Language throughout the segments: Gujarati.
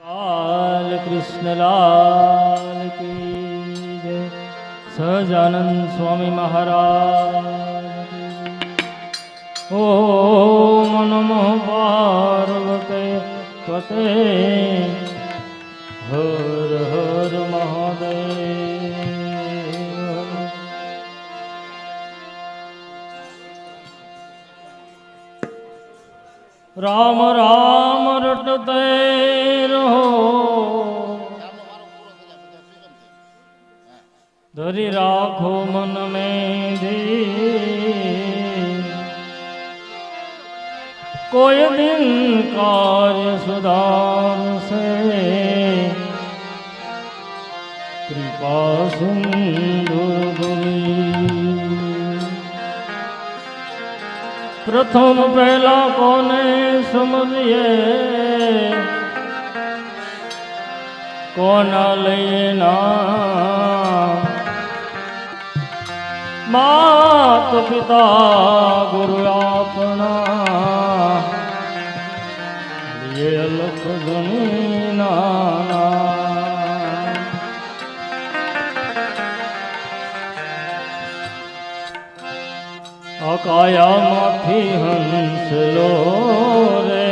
લાલ કૃષ્ણલાલ કી જય સહજાનંદ સ્વામી મહારાજ ઓ નમો પાર્વતે પતે હર હર મહાદેવ રામ રામ રટતે ધરી રાખો મન મેં કોઈ દિન કાર્ય સુધારશે. કૃપા સિંધુ પ્રથમ પહેલા કોને સમજીએ? કોના લઈએ ના? માત પિતા, ગુરુ આપણા. લીએ અલખ ધની નાના અકાયામાંથી હંસલો રે,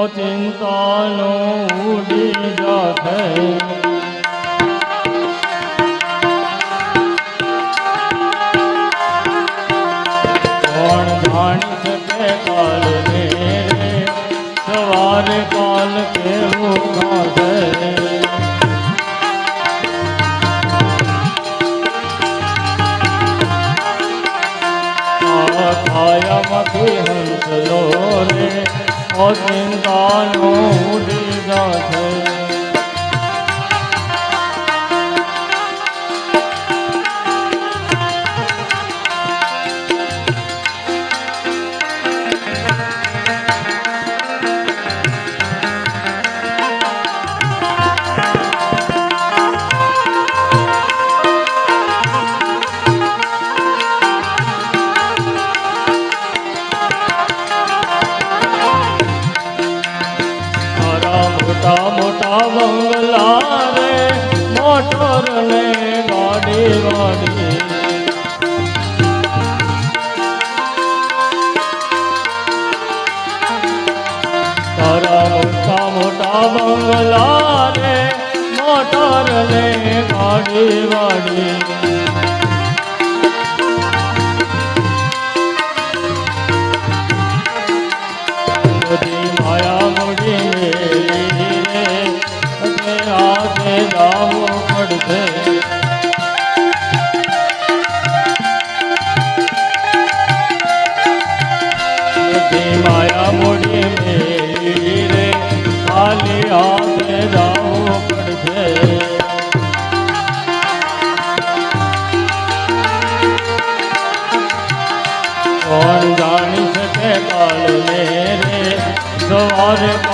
ઓ ચિંતાનો ઉડી જાતે ને રે સવારે હંસલો રે ઓ ચિંતાનો ઉડી જશે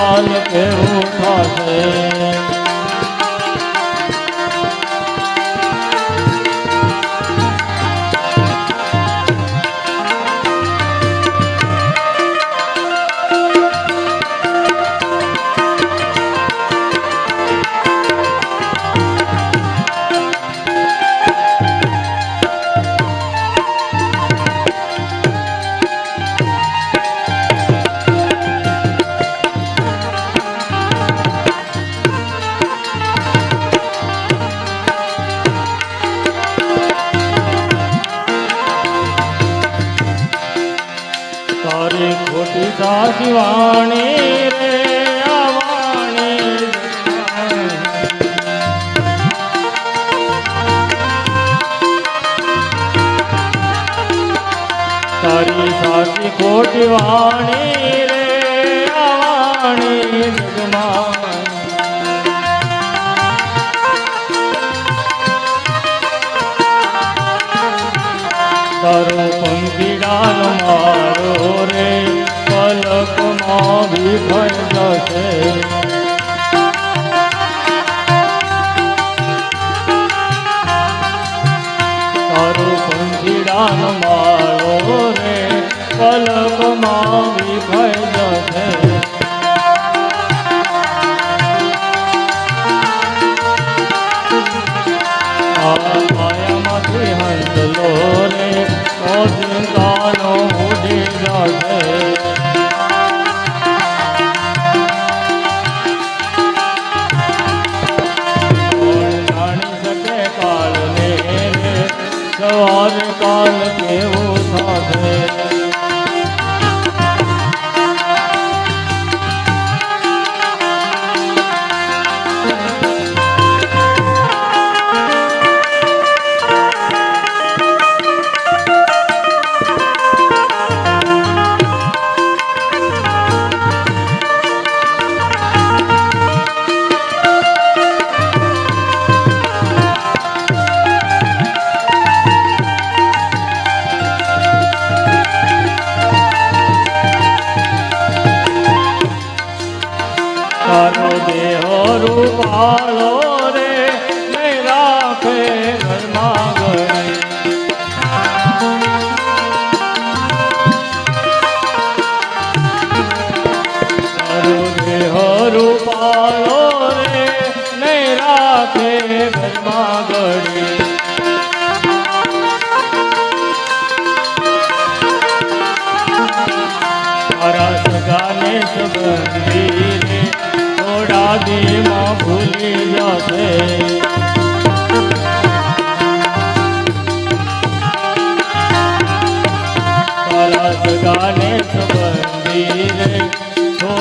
સવારે તારો પંખીડાનો માળો રે પલકમાં વિભય જશે.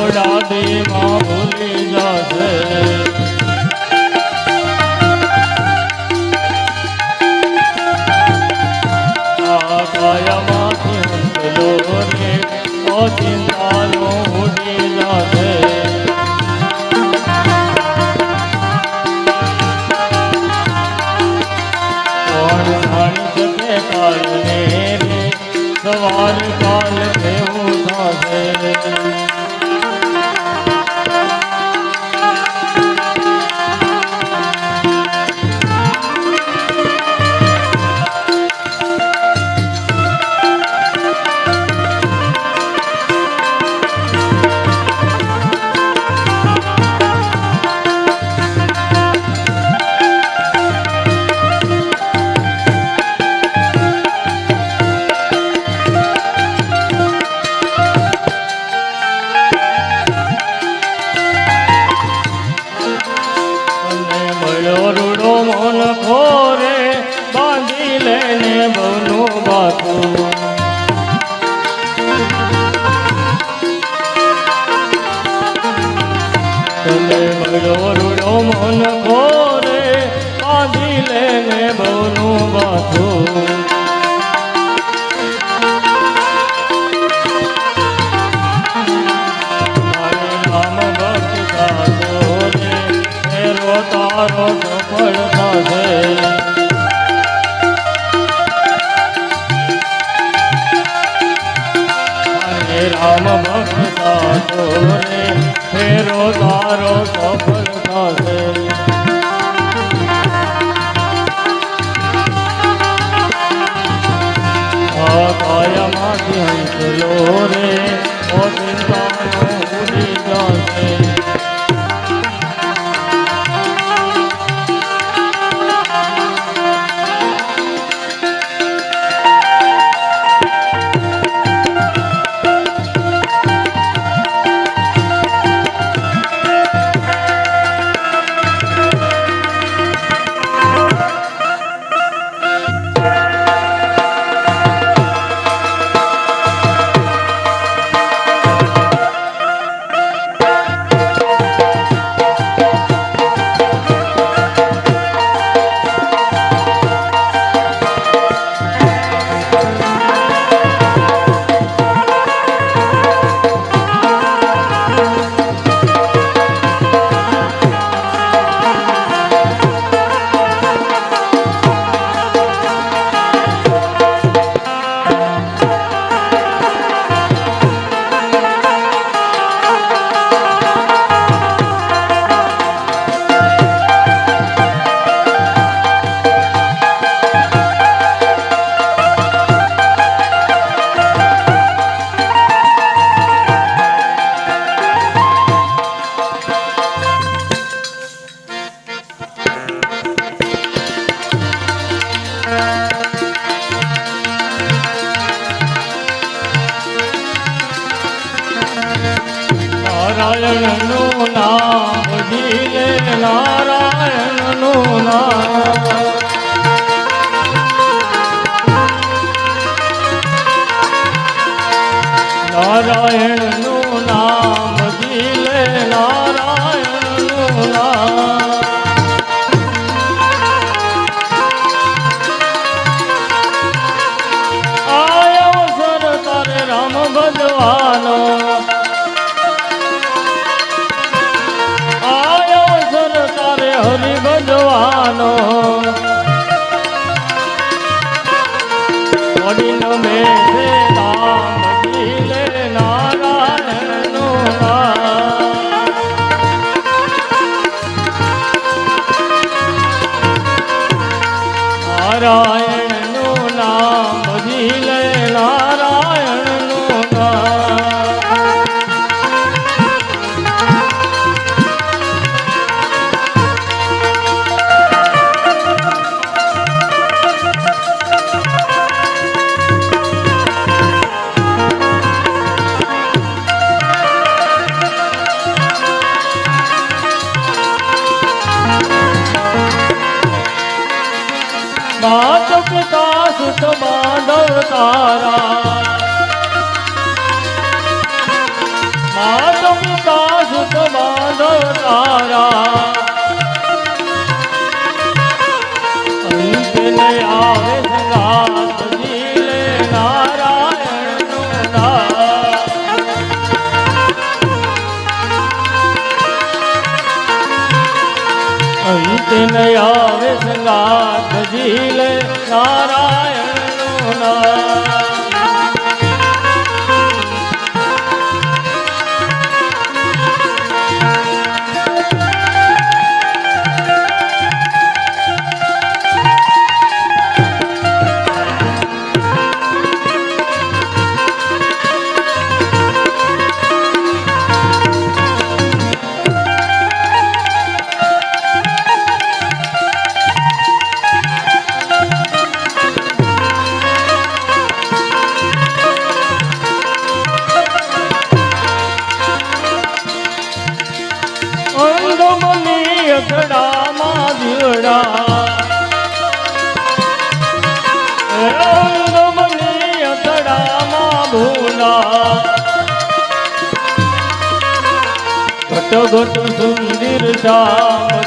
મોડાથી માં ભૂલી જશે. કાયમાંથી હસલો રે ઓચિંતા ઝઘડો રૂડો મન ખોરે બાંધી લે ને બહુનું બાથું તારો રે ફેરો તારો સફળ નારાયણ ধারা આવે સંગાત જીલે નારાયણનું ભૂલા ઘટ ઘટ સુંદર શ્યામ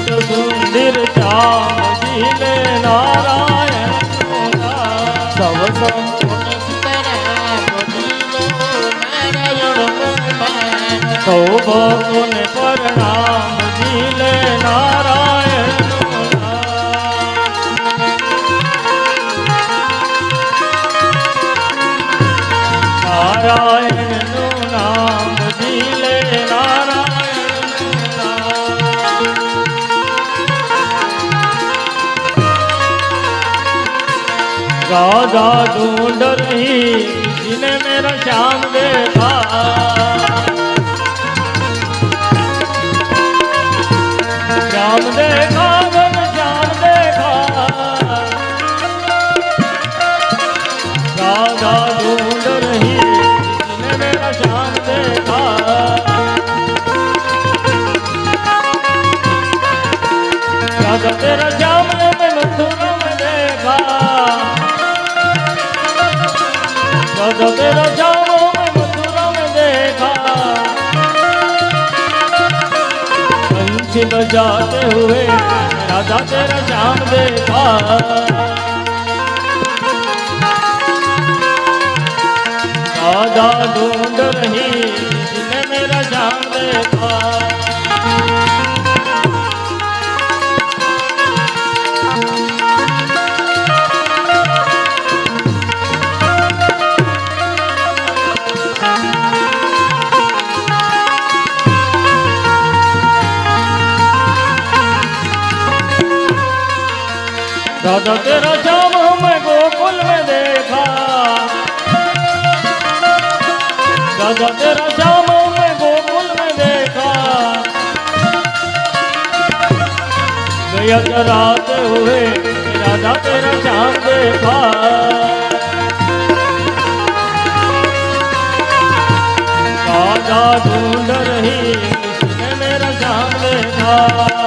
ઘટ સુંદર શ્યામ જીલે નારાયણ સવ સૌ ભક્તોને પ્રણામ राधा ढूंढ रही जिन्हें मेरा श्याम देखा श्याम देखा घन श्याम देखा राधा ढूंढ रही जिन्हें मेरा श्याम पंछी बजाते हुए राधा तेरा श्याम देखा राधा ढूंढ रही दादा तेरा श्याम मैं गोकुल में देखा गया चराते हुए राधा तेरा श्याम देखा राधा ढूंढ रही किसने मेरा श्याम देखा